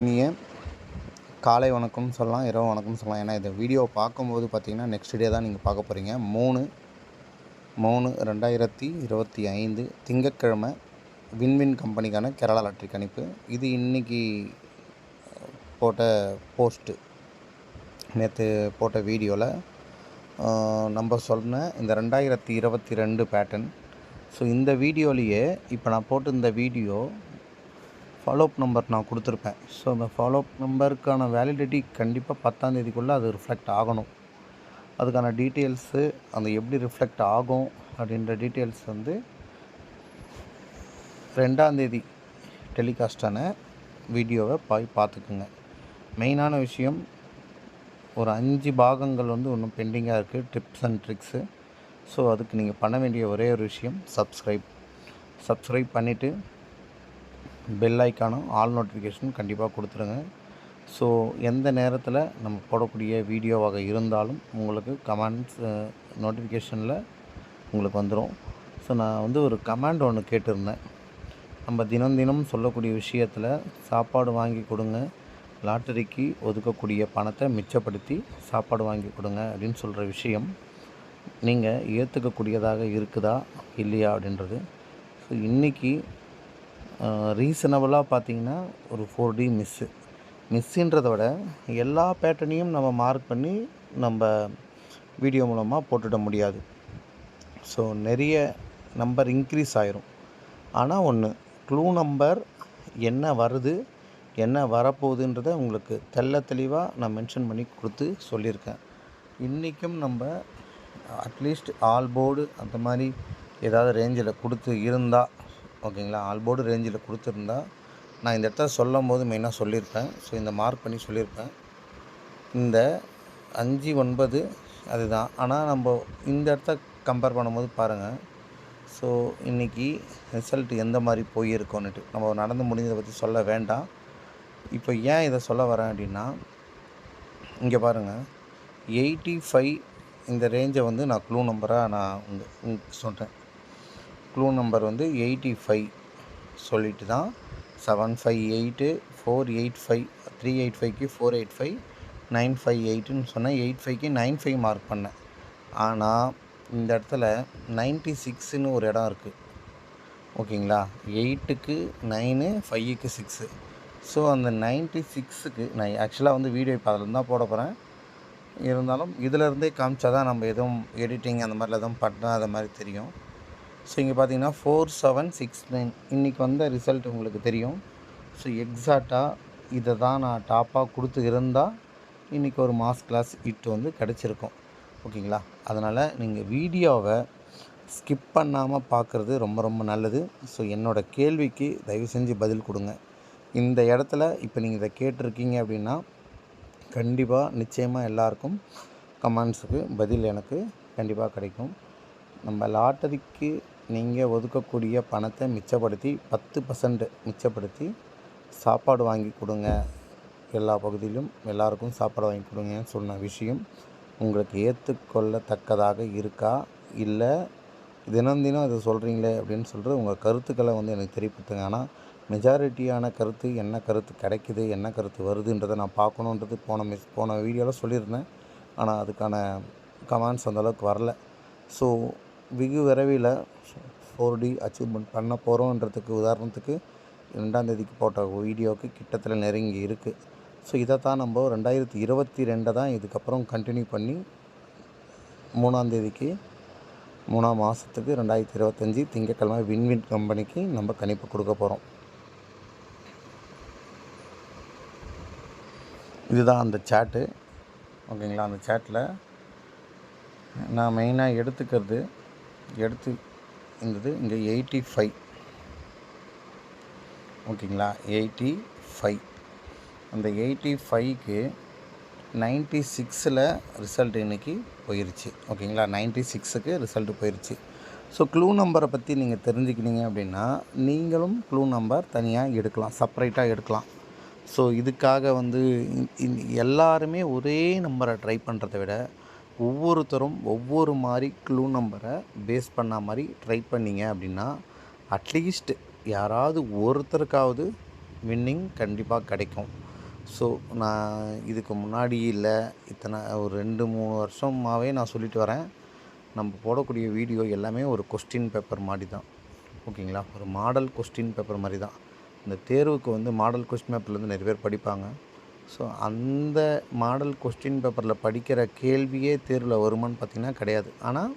இனிய காலை வணக்கம் சொல்லலாம் இரவு வணக்கம் சொல்லலாம். ஏன்னா இந்த வீடியோ பார்க்கும்போது பார்த்தீங்கன்னா நெக்ஸ்ட் டே தான் நீங்கள் பார்க்க போகிறீங்க மூணு மூணு ரெண்டாயிரத்தி இருபத்தி ஐந்து திங்கட்கிழமை வின்வின் கம்பெனிக்கான கேரளா லாட்ரி கணிப்பு. இது இன்றைக்கி போட்ட போஸ்ட்டு நேற்று போட்ட வீடியோவில் நம்ம சொன்ன இந்த ரெண்டாயிரத்தி இருபத்தி ரெண்டு பேட்டர்ன் ஸோ இந்த வீடியோலேயே இப்போ நான் போட்டு இந்த வீடியோ ஃபாலோஅப் நம்பர் நான் கொடுத்துருப்பேன். ஸோ அந்த ஃபாலோஅப் நம்பருக்கான வேலிடிட்டி கண்டிப்பாக பத்தாந்தேதிக்குள்ளே அது ரிஃப்ளெக்ட் ஆகணும். அதுக்கான டீட்டெயில்ஸு அந்த எப்படி ரிஃப்ளெக்ட் ஆகும் அப்படின்ற டீட்டெயில்ஸ் வந்து ரெண்டாந்தேதி டெலிகாஸ்டான வீடியோவை போய் பார்த்துக்குங்க. மெயினான விஷயம் ஒரு அஞ்சு பாகங்கள் வந்து ஒன்றும் பெண்டிங்காக இருக்குது டிப்ஸ் அண்ட் ட்ரிக்ஸு ஸோ அதுக்கு நீங்கள் பண்ண வேண்டிய ஒரே ஒரு விஷயம் சப்ஸ்கிரைப் சப்ஸ்கிரைப் பண்ணிவிட்டு பெல் ஐக்கானும் ஆல் நோட்டிஃபிகேஷன் கண்டிப்பாக கொடுத்துருங்க. ஸோ எந்த நேரத்தில் நம்ம போடக்கூடிய வீடியோவாக இருந்தாலும் உங்களுக்கு கமெண்ட்ஸ் நோட்டிஃபிகேஷனில் உங்களுக்கு வந்துடும் ஸோ நான் வந்து ஒரு கமெண்ட் ஒன்று கேட்டிருந்தேன். நம்ம தினம் தினம் சொல்லக்கூடிய விஷயத்தில் சாப்பாடு வாங்கி கொடுங்க. லாட்டரிக்கு ஒதுக்கக்கூடிய பணத்தை மிச்சப்படுத்தி சாப்பாடு வாங்கி கொடுங்க அப்படின்னு சொல்கிற விஷயம் நீங்கள் ஏற்றுக்கக்கூடியதாக இருக்குதா? இல்லையா? அப்படின்றது. ஸோ இன்றைக்கி ரீசனபிளாக பார்த்தீங்கன்னா ஒரு ஃபோர் டி மிஸ்ஸு மிஸ்ஸுன்றதை விட எல்லா பேட்டர்னையும் நம்ம மார்க் பண்ணி நம்ம வீடியோ மூலமாக போட்டுட முடியாது. ஸோ நிறைய நம்பர் இன்க்ரீஸ் ஆயிரும். ஆனால் ஒன்று க்ளூ நம்பர் என்ன வருது என்ன வரப்போகுதுன்றதை உங்களுக்கு தெள்ள தெளிவாக நான் மென்ஷன் பண்ணி கொடுத்து சொல்லியிருக்கேன். இன்றைக்கும் நம்ம அட்லீஸ்ட் ஆல் போர்டு அந்த மாதிரி ஏதாவது ரேஞ்சில் கொடுத்து இருந்தால் ஓகேங்களா? ஆல்போர்டு ரேஞ்சில் கொடுத்துருந்தா நான் இந்த இடத்த சொல்லும் போது மெயினாக சொல்லியிருப்பேன். ஸோ இந்த மார்க் பண்ணி சொல்லியிருப்பேன். இந்த அஞ்சு ஒன்பது அதுதான். ஆனால் நம்ம இந்த இடத்த கம்பேர் பண்ணும்போது பாருங்கள் ஸோ இன்றைக்கி ரிசல்ட் எந்த மாதிரி போயிருக்கோன்னுட்டு. நம்ம நடந்து முடிஞ்சதை பற்றி சொல்ல வேண்டாம். இப்போ ஏன் இதை சொல்ல வரேன் அப்படின்னா இங்கே பாருங்கள் எயிட்டி ஃபைவ் இந்த ரேஞ்சை வந்து நான் க்ளூ நம்பராக நான் உங்களுக்கு சொல்கிறேன் க்ளூ நம்பர் வந்து எயிட்டி ஃபைவ் சொல்லிட்டு தான் seven five eight four eight five three eight ஃபைவ்க்கு four eight five nine five எயிட்டுன்னு சொன்னேன் எயிட் ஃபைவ்க்கு நைன் ஃபைவ் மார்க் பண்ணேன். ஆனால் இந்த இடத்துல நைன்ட்டி சிக்ஸுன்னு ஒரு இடம் இருக்குது ஓகேங்களா? எயிட்டுக்கு நைனு ஃபைவுக்கு சிக்ஸு ஸோ அந்த நைன்ட்டி சிக்ஸுக்கு நான் ஆக்சுவலாக வந்து வீடியோ இப்போ அதில் தான் போட போகிறேன் இருந்தாலும் இதிலருந்தே காமிச்சா தான் நம்ம எதுவும் எடிட்டிங் அந்த மாதிரிலாம் எதுவும் பண்ணால் அது மாதிரி தெரியும். ஸோ இங்கே பார்த்தீங்கன்னா ஃபோர் செவன் சிக்ஸ் நைன் இன்றைக்கி வந்த ரிசல்ட் உங்களுக்கு தெரியும். ஸோ எக்ஸாக்டாக இதை தான் நான் டாப்பாக கொடுத்து இருந்தால் இன்றைக்கி ஒரு மாஸ் கிளாஸ் இட்டு வந்து கிடச்சிருக்கும். ஓகேங்களா அதனால் நீங்கள் வீடியோவை ஸ்கிப் பண்ணாமல் பார்க்குறது ரொம்ப ரொம்ப நல்லது. ஸோ என்னோடய கேள்விக்கு தயவு செஞ்சு பதில் கொடுங்க. இந்த இடத்துல இப்போ நீங்கள் இதை கேட்டிருக்கீங்க அப்படின்னா கண்டிப்பாக நிச்சயமாக எல்லாருக்கும் கமெண்ட்ஸுக்கு பதில் எனக்கு கண்டிப்பாக கிடைக்கும். நம்ம லாட்டரிக்கு நீங்கள் ஒதுக்கக்கூடிய பணத்தை மிச்சப்படுத்தி பத்து பர்சன்ட் மிச்சப்படுத்தி சாப்பாடு வாங்கி கொடுங்க. எல்லா பகுதியிலும் எல்லாருக்கும் சாப்பாடு வாங்கி கொடுங்கன்னு சொன்ன விஷயம் உங்களுக்கு ஏற்றுக்கொள்ளத்தக்கதாக இருக்கா? இல்லை தினம் தினம் இதை சொல்கிறீங்களே அப்படின்னு சொல்லிட்டு உங்கள் கருத்துக்களை வந்து எனக்கு தெரியப்படுத்துங்க. ஆனால் மெஜாரிட்டியான கருத்து என்ன கருத்து கிடைக்குது என்ன கருத்து வருதுன்றதை நான் பார்க்கணுன்றது போன மிஸ் போன வீடியோவில் சொல்லியிருந்தேன். ஆனால் அதுக்கான கமெண்ட்ஸ் அந்தளவுக்கு வரல. ஸோ வெகு விரைவில் ஃபோர் டி அச்சீவ்மெண்ட் பண்ண போகிறோன்றதுக்கு உதாரணத்துக்கு ரெண்டாந்தேதிக்கு போட்ட வீடியோவுக்கு கிட்டத்தில் நெருங்கி இருக்குது ஸோ இதை தான் நம்ம ரெண்டாயிரத்தி இருபத்தி ரெண்டை தான் இதுக்கப்புறம் கண்டினியூ பண்ணி மூணாந்தேதிக்கு மூணாம் மாதத்துக்கு ரெண்டாயிரத்தி இருபத்தஞ்சி திங்கக்கிழமை வின்வின் கம்பெனிக்கு நம்ம கணிப்பு கொடுக்க போகிறோம் இதுதான் அந்த சேட்டு ஓகேங்களா? அந்த சேட்டில் நான் மெயினாக எடுத்துக்கிறது எடுத்து இருந்தது. இங்கே எயிட்டி ஃபைவ் ஓகேங்களா? எயிட்டி ஃபைவ் அந்த எயிட்டி ஃபைவ்க்கு நைன்ட்டி சிக்ஸில் ரிசல்ட் இன்றைக்கி போயிருச்சு. ஓகேங்களா? நைன்ட்டி சிக்ஸுக்கு ரிசல்ட் போயிருச்சு ஸோ க்ளூ நம்பரை பற்றி நீங்கள் தெரிஞ்சுக்கினீங்க அப்படின்னா நீங்களும் க்ளூ நம்பர் தனியாக எடுக்கலாம். செப்பரேட்டாக எடுக்கலாம். ஸோ இதுக்காக வந்து எல்லாருமே ஒரே நம்பரை ட்ரை பண்ணுறதை விட ஒவ்வொருத்தரும் ஒவ்வொரு மாதிரி க்ளூ நம்பரை பேஸ் பண்ண மாதிரி ட்ரை பண்ணிங்க அப்படின்னா அட்லீஸ்ட் யாராவது ஒருத்தருக்காவது வின்னிங் கண்டிப்பாக கிடைக்கும். ஸோ நான் இதுக்கு முன்னாடி இல்லை இத்தனை ஒரு ரெண்டு மூணு வருஷமாகவே நான் சொல்லிட்டு வரேன். நம்ம போடக்கூடிய வீடியோ எல்லாமே ஒரு கொஸ்டின் பேப்பர் மாதிரி தான் ஓகேங்களா? ஒரு மாடல் கொஸ்டின் பேப்பர் மாதிரி தான் இந்த தேர்வுக்கு வந்து மாடல் கொஸ்டின் பேப்பர்லேருந்து நிறைய பேர் படிப்பாங்க. ஸோ அந்த மாடல் கொஸ்டின் பேப்பரில் படிக்கிற கேள்வியே தேர்வில் வருமான்னு பார்த்திங்கன்னா கிடையாது. ஆனால்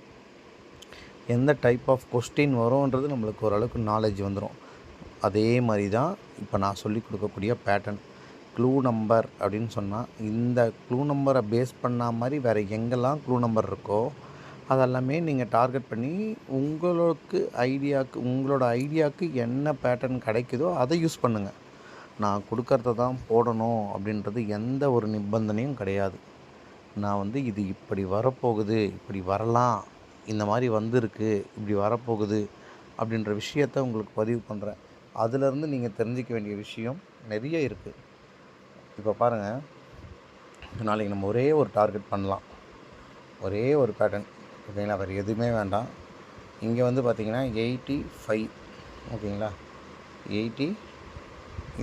எந்த டைப் ஆஃப் கொஸ்டின் வரும்ன்றது நம்மளுக்கு ஓரளவுக்கு நாலேஜ் வந்துடும் அதே மாதிரி தான் இப்போ நான் சொல்லி கொடுக்கக்கூடிய பேட்டர்ன் க்ளூ நம்பர் அப்படின்னு சொன்னால் இந்த க்ளூ நம்பரை பேஸ் பண்ண மாதிரி வேறு எங்கெல்லாம் க்ளூ நம்பர் இருக்கோ அதெல்லாமே நீங்கள் டார்கெட் பண்ணி உங்களுக்கு ஐடியாவுக்கு உங்களோட ஐடியாவுக்கு என்ன பேட்டர்ன் கிடைக்குதோ அதை யூஸ் பண்ணுங்கள் நான் கொடுக்கறத தான் போடணும் அப்படின்றது எந்த ஒரு நிபந்தனையும் கிடையாது. நான் வந்து இது இப்படி வரப்போகுது இப்படி வரலாம் இந்த மாதிரி வந்திருக்கு இப்படி வரப்போகுது அப்படின்ற விஷயத்த உங்களுக்கு பதிவு பண்ணுறேன் அதுலேருந்து நீங்கள் தெரிஞ்சிக்க வேண்டிய விஷயம் நிறைய இருக்குது இப்போ பாருங்கள் நாளைக்கு நம்ம ஒரே ஒரு டார்கெட் பண்ணலாம். ஒரே ஒரு பேட்டர்ன் ஓகேங்களா? வேறு எதுவுமே வேண்டாம். இங்கே வந்து பார்த்திங்கன்னா எயிட்டி ஃபைவ் ஓகேங்களா? எயிட்டி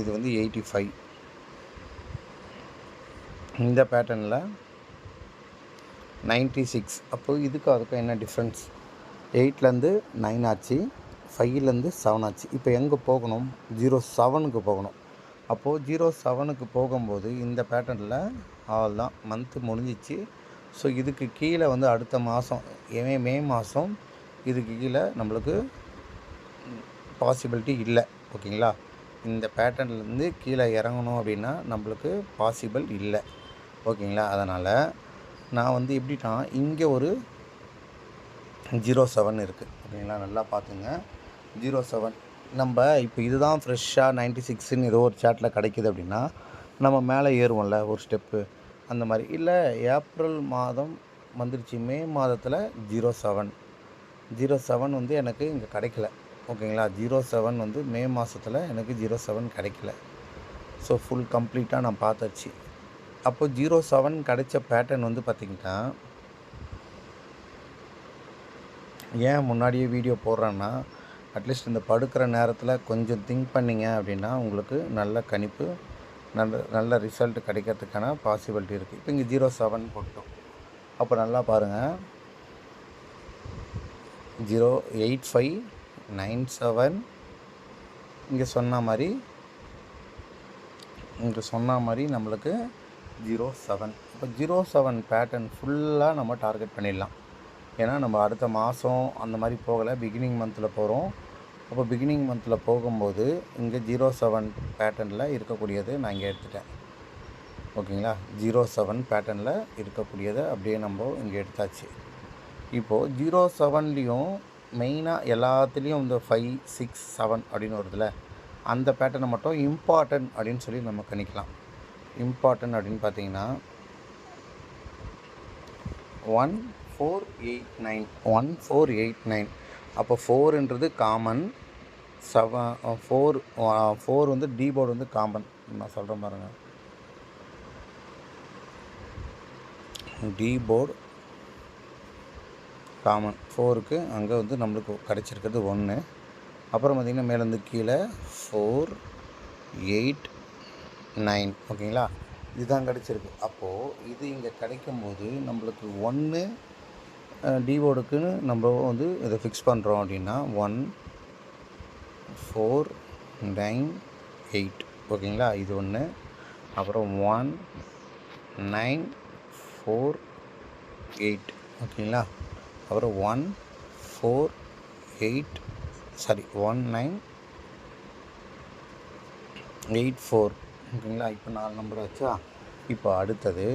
இது வந்து எயிட்டி ஃபைவ் இந்த பேட்டர்னில் நைன்ட்டி சிக்ஸ் அப்போது இதுக்கும் அதுக்கும் என்ன டிஃப்ரென்ஸ் எயிட்லேருந்து நைன் ஆச்சு ஃபைவ்லேருந்து செவன் ஆச்சு. இப்போ எங்கே போகணும்? ஜீரோ செவனுக்கு போகணும். அப்போது ஜீரோ செவனுக்கு போகும்போது இந்த பேட்டர்னில் அவள் தான் மந்த்து முடிஞ்சிச்சு. ஸோ இதுக்கு கீழே வந்து அடுத்த மாதம் மே மே மாதம் இதுக்கு கீழே நம்மளுக்கு பாசிபிலிட்டி இல்லை. ஓகேங்களா இந்த பேட்டர்ன்லேருந்து கீழே இறங்கணும் அப்படின்னா நம்மளுக்கு பாசிபிள் இல்லை. ஓகேங்களா? அதனால் நான் வந்து எப்படின்னா இங்கே ஒரு ஜீரோ செவன் இருக்குது ஓகேங்களா? நல்லா பார்த்துங்க. ஜீரோ செவன் நம்ம இப்போ இதுதான் ஃப்ரெஷ்ஷாக நைன்ட்டி சிக்ஸ்ன்னு ஏதோ ஒரு சேட்டில் கிடைக்கிது அப்படின்னா நம்ம மேலே ஏறுவோம்ல ஒரு ஸ்டெப்பு அந்த மாதிரி. இல்லை ஏப்ரல் மாதம் வந்துருச்சு. மே மாதத்தில் ஜீரோ செவன் ஜீரோ செவன் வந்து எனக்கு இங்கே கிடைக்கல. ஓகேங்களா? ஜீரோ செவன் வந்து மே மாதத்தில் எனக்கு ஜீரோ செவன் கிடைக்கல. ஸோ ஃபுல் கம்ப்ளீட்டாக நான் பார்த்தாச்சு. அப்போது ஜீரோ செவன் கிடைச்ச பேட்டர்ன் வந்து பார்த்திங்கன்னா ஏன் முன்னாடியே வீடியோ போடுறேன்னா அட்லீஸ்ட் இந்த படுக்கிற நேரத்தில் கொஞ்சம் திங்க் பண்ணிங்க அப்படின்னா உங்களுக்கு நல்ல கணிப்பு நல்ல நல்ல ரிசல்ட் கிடைக்கிறதுக்கான பாசிபிலிட்டி இருக்குது இப்போ இங்கே ஜீரோ செவன் போட்டோம். அப்போ நல்லா பாருங்கள் zero eight five nine seven. இங்கே சொன்ன மாதிரி இங்கே சொன்ன மாதிரி நம்மளுக்கு ஜீரோ செவன் இப்போ ஜீரோ செவன் பேட்டர்ன் ஃபுல்லாக நம்ம டார்கெட் பண்ணிடலாம். ஏன்னா நம்ம அடுத்த மாதம் அந்த மாதிரி போகலை. பிகினிங் மந்தில் போகிறோம் அப்போ பிகினிங் மந்தில் போகும்போது இங்கே ஜீரோ செவன் பேட்டர்னில் இருக்கக்கூடியது நான் இங்கே எடுத்துட்டேன். ஓகேங்களா? ஜீரோ செவன் பேட்டர்னில் இருக்கக்கூடியதை அப்படியே நம்ம இங்கே எடுத்தாச்சு. இப்போது ஜீரோ செவன்லேயும் மெயினாக எல்லாத்துலேயும் இந்த ஃபைவ் சிக்ஸ் செவன் அப்படின்னு வருதுல்ல அந்த பேட்டர்னை மட்டும் இம்பார்ட்டன்ட் அப்படின்னு சொல்லி நம்ம கணிக்கலாம். இம்பார்ட்டன்ட் அப்படின்னு பார்த்தீங்கன்னா one four eight nine one four eight nine அப்போ ஃபோருன்றது காமன் செவன் ஃபோர் ஃபோர் வந்து டி போர்டு வந்து காமன் நான் சொல்கிறேன் பாருங்கள் டி போர்டு காமன் ஃபோருக்கு அங்கே வந்து நம்மளுக்கு கிடச்சிருக்கிறது ஒன்று அப்புறம் பார்த்திங்கன்னா மேலேருந்து கீழே ஃபோர் எயிட் நைன் ஓகேங்களா? இதுதான் கிடச்சிருக்கு. அப்போது இது இங்கே கிடைக்கும்போது நம்மளுக்கு ஒன்று டிவோடுக்குன்னு நம்ம வந்து இதை ஃபிக்ஸ் பண்ணுறோம் அப்படின்னா ஒன் ஃபோர் நைன் எயிட் ஓகேங்களா? இது ஒன்று அப்புறம் ஒன் நைன் ஃபோர் எயிட் ஓகேங்களா? அப்புறம் one four eight sorry one nine eight four ஓகேங்களா? இப்போ நாலு நம்பர் வச்சா இப்போ அடுத்தது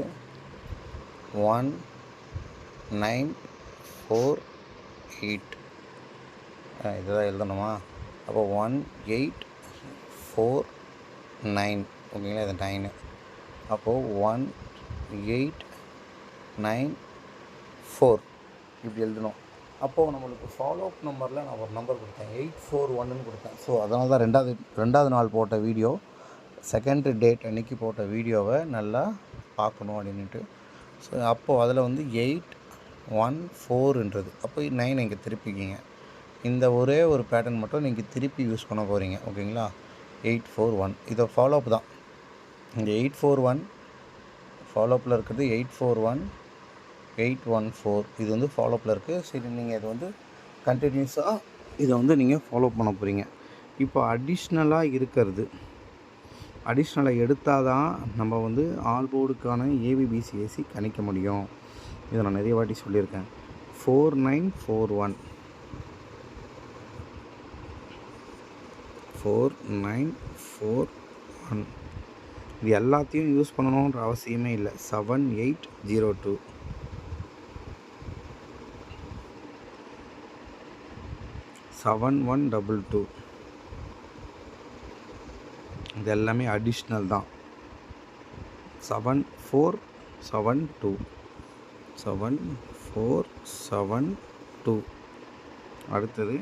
ஒன் நைன் ஃபோர் எயிட் இதுதான் எழுதணுமா? அப்போ ஒன் எயிட் ஃபோர் நைன் ஓகேங்களா? இது நைனு அப்போது ஒன் எயிட் நைன் ஃபோர் இப்படி எழுதணும். அப்போது நம்மளுக்கு ஃபாலோ அப் நம்பரில் நான் ஒரு நம்பர் கொடுத்தேன். எயிட் ஃபோர் ஒன்னு கொடுத்தேன். ஸோ அதனால தான் ரெண்டாவது ரெண்டாவது நாள் போட்ட வீடியோ செகண்ட் டேட் அன்னைக்கு போட்ட வீடியோவை நல்லா பார்க்கணும் அப்படின்ட்டு ஸோ அப்போது அதில் வந்து எயிட் ஒன் ஃபோர்ன்றது அப்போ நைன் இங்கே திருப்பிக்கிங்க. இந்த ஒரே ஒரு பேட்டர்ன் மட்டும் நீங்கள் திருப்பி யூஸ் பண்ண போகிறீங்க ஓகேங்களா? எயிட் ஃபோர் ஒன் இதை ஃபாலோ அப் தான். இந்த எயிட் ஃபோர் ஒன் ஃபாலோப்பில் இருக்கிறது eight four one eight one four. இது வந்து ஃபாலோப்பில் இருக்குது சரி நீங்கள் இது வந்து கண்டினியூஸாக இதை வந்து நீங்கள் ஃபாலோ பண்ண போகிறீங்க இப்போ அடிஷ்னலாக இருக்கிறது. அடிஷ்னலாக எடுத்தால் தான் நம்ம வந்து ஆல் போர்டுக்கான ஏபிபிசிஎஸ்சி கணிக்க முடியும். இதை நான் நிறைய வாட்டி சொல்லியிருக்கேன். Four nine four one four nine four one இது எல்லாத்தையும் யூஸ் பண்ணணுன்ற அவசியமே இல்லை. Seven eight zero two seven one double two இது எல்லாமே அடிஷ்னல் தான். Seven four seven two seven four seven two அடுத்தது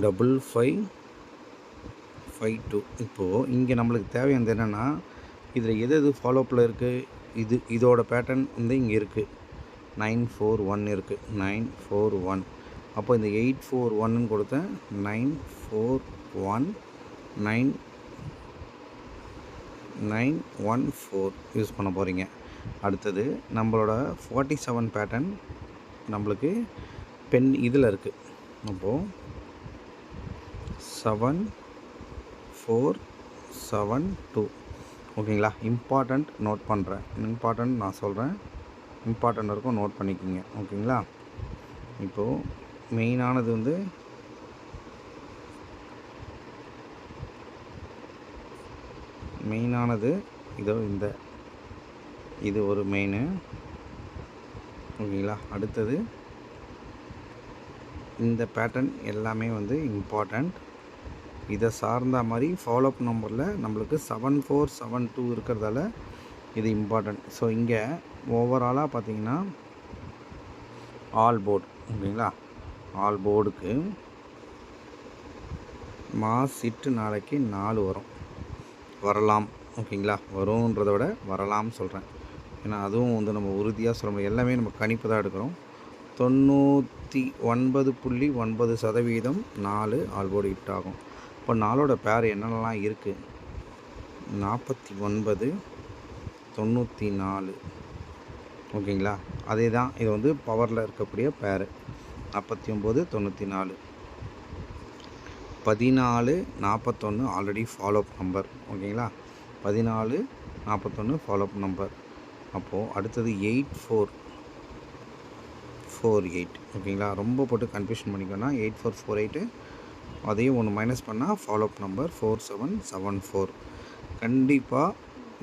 டபுள் ஃபைவ் ஃபைவ் டூ இப்போது இங்கே நம்மளுக்கு தேவையானது என்னென்னா இதில் எது எது ஃபாலோப்பில் இருக்குது இது இதோட பேட்டர்ன் வந்து இங்கே இருக்குது நைன் ஃபோர் ஒன் இருக்குது நைன் ஃபோர் ஒன். அப்போ இந்த எயிட் ஃபோர் ஒன்னு கொடுத்தேன். Nine four one nine nine one four use பண்ண போகிறீங்க அடுத்தது நம்மளோட ஃபார்ட்டி செவன் பேட்டர்ன் நம்மளுக்கு பென் இதில் இருக்குது அப்போது செவன் ஃபோர் செவன் டூ ஓகேங்களா? இம்பார்ட்டண்ட் நோட் பண்ணுறேன் இம்பார்ட்டண்ட் நான் சொல்கிறேன் இம்பார்ட்டண்ட் இருக்கும் நோட் பண்ணிக்கோங்க. ஓகேங்களா? இப்போது மெயினானது வந்து மெயினானது இதோ இந்த. இது ஒரு மெயினு. ஓகேங்களா? அடுத்தது இந்த பேட்டர்ன் எல்லாமே வந்து இம்பார்ட்டண்ட் இதை சார்ந்த மாதிரி ஃபாலோஅப் நம்பரில் நம்மளுக்கு செவன் ஃபோர் செவன் டூ இருக்கிறதால இது இம்பார்ட்டண்ட் ஸோ இங்கே ஓவராலாக பார்த்தீங்கன்னா ஆல் போர்டு ஓகேங்களா ஆல் போர்டுக்கு மாஸ் இட்டு நாளைக்கு நாலு வரும். வரலாம் ஓகேங்களா? வரும்ன்றதை விட வரலாம்னு சொல்கிறேன் ஏன்னா அதுவும் வந்து நம்ம உறுதியாக சொல்ல முடியும் எல்லாமே நம்ம கணிப்பு தான் எடுக்கிறோம். தொண்ணூற்றி ஒன்பது புள்ளி ஒன்பது சதவீதம் நாலு ஆல்போர்டு ஹிட் ஆகும். இப்போ நாளோட பேர் என்னென்னலாம் இருக்குது நாற்பத்தி ஒன்பது தொண்ணூற்றி நாலு ஓகேங்களா? அதே தான் இது வந்து பவரில் இருக்கக்கூடிய பேரு நாற்பத்தி ஒம்பது தொண்ணூற்றி நாலு பதினாலு நாற்பத்தொன்று ஆல்ரெடி ஃபாலோஅப் நம்பர் ஓகேங்களா? பதினாலு நாற்பத்தொன்று ஃபாலோஅப் நம்பர் அப்போது அடுத்தது எயிட் ஃபோர் ஃபோர் எயிட் ஓகேங்களா? ரொம்ப போட்டு கன்ஃபியூஷன் பண்ணிக்கோன்னா எயிட் ஃபோர் ஃபோர் எயிட்டு அதையும் ஒன்று மைனஸ் பண்ணால் follow up number four seven seven four கண்டிப்பாக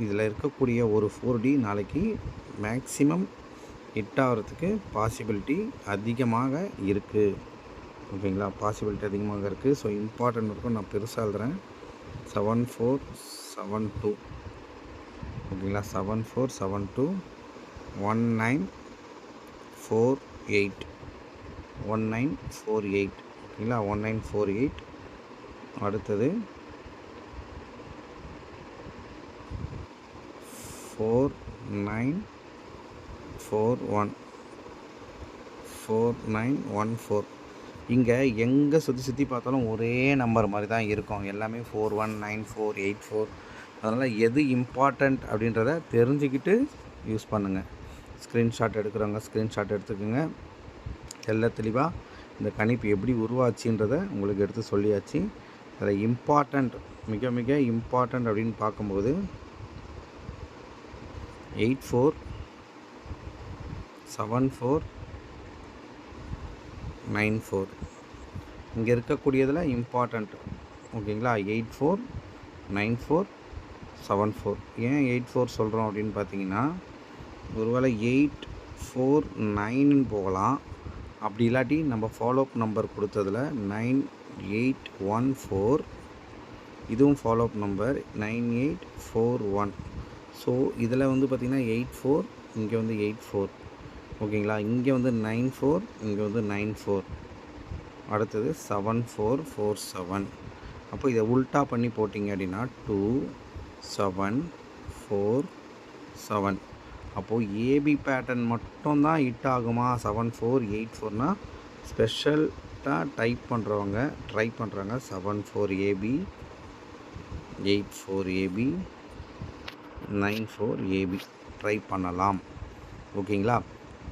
இதில் இருக்கக்கூடிய ஒரு ஃபோர் டி நாளைக்கு மேக்ஸிமம் ஹிட் ஆகிறதுக்கு பாசிபிலிட்டி அதிகமாக இருக்குது ஓகேங்களா? பாசிபிலிட்டி அதிகமாக இருக்குது ஸோ இம்பார்ட்டன்ட் இருக்கும் நான் பெருசாக எழுதுறேன். செவன் ஃபோர் செவன் டூ ஓகேங்களா? Seven four seven two one nine four eight one nine four eight ஓகேங்களா? ஒன் நைன் ஃபோர் எயிட் அடுத்தது four nine four one four nine one four இங்கே எங்கே சுற்றி சுற்றி பார்த்தாலும் ஒரே நம்பர் மாதிரி தான் இருக்கும். எல்லாமே four one nine four eight four அதனால் எது இம்பார்ட்டண்ட் அப்படின்றத தெரிஞ்சுக்கிட்டு யூஸ் பண்ணுங்கள் ஸ்க்ரீன்ஷாட் எடுக்கிறவங்க ஸ்க்ரீன்ஷாட் எடுத்துக்கோங்க. எல்லா தெளிவாக இந்த கணிப்பு எப்படி உருவாச்சுன்றதை உங்களுக்கு எடுத்து சொல்லியாச்சு. அதில் இம்பார்ட்டண்ட் மிக மிக இம்பார்ட்டண்ட் அப்படின்னு பார்க்கும்போது eight four seven four nine four இங்கே இருக்கக்கூடியதில் இம்பார்ட்டண்ட் ஓகேங்களா? Eight four nine four seven four ஏன் எயிட் ஃபோர் சொல்கிறோம் அப்படின்னு பார்த்தீங்கன்னா ஒருவேளை எயிட் ஃபோர் நைன்னு போகலாம். அப்படி இல்லாட்டி நம்ம ஃபாலோஅப் நம்பர் கொடுத்ததில் நைன் எயிட் ஒன் ஃபோர் இதுவும் follow up number nine eight four one so இதில் வந்து பார்த்திங்கன்னா எயிட் ஃபோர் இங்கே வந்து எயிட் ஃபோர் ஓகேங்களா? இங்கே வந்து நைன் ஃபோர் இங்கே வந்து நைன் ஃபோர் அடுத்தது செவன் ஃபோர் ஃபோர் செவன் அப்போ இதை உல்ட்டா பண்ணி போட்டிங்க அப்படின்னா டூ செவன் ஃபோர் செவன் அப்போது ஏபி பேட்டர்ன் மட்டும்தான் ஹிட் ஆகுமா? செவன் ஃபோர் எயிட் ஃபோர்னால் ஸ்பெஷல்ட்டாக டைப் பண்ணுறவங்க ட்ரை பண்ணுறாங்க seven four AB eight four AB nine four AB try பண்ணலாம். ஓகேங்களா?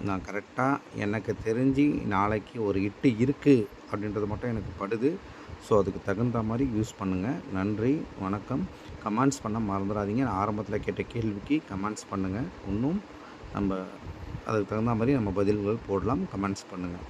நான் கரெக்டாக எனக்கு தெரிஞ்சு நாளைக்கு ஒரு இட்டு இருக்குது அப்படின்றது மட்டும் எனக்கு படுது. ஸோ அதுக்கு தகுந்த மாதிரி யூஸ் பண்ணுங்கள் நன்றி வணக்கம். கமெண்ட்ஸ் பண்ண மறந்துடாதீங்க நான் ஆரம்பத்தில் கேட்ட கேள்விக்கு கமெண்ட்ஸ் பண்ணுங்கள் இன்னும் நம்ம அதுக்கு தகுந்த மாதிரி நம்ம பதில்கள் போடலாம். கமெண்ட்ஸ் பண்ணுங்கள்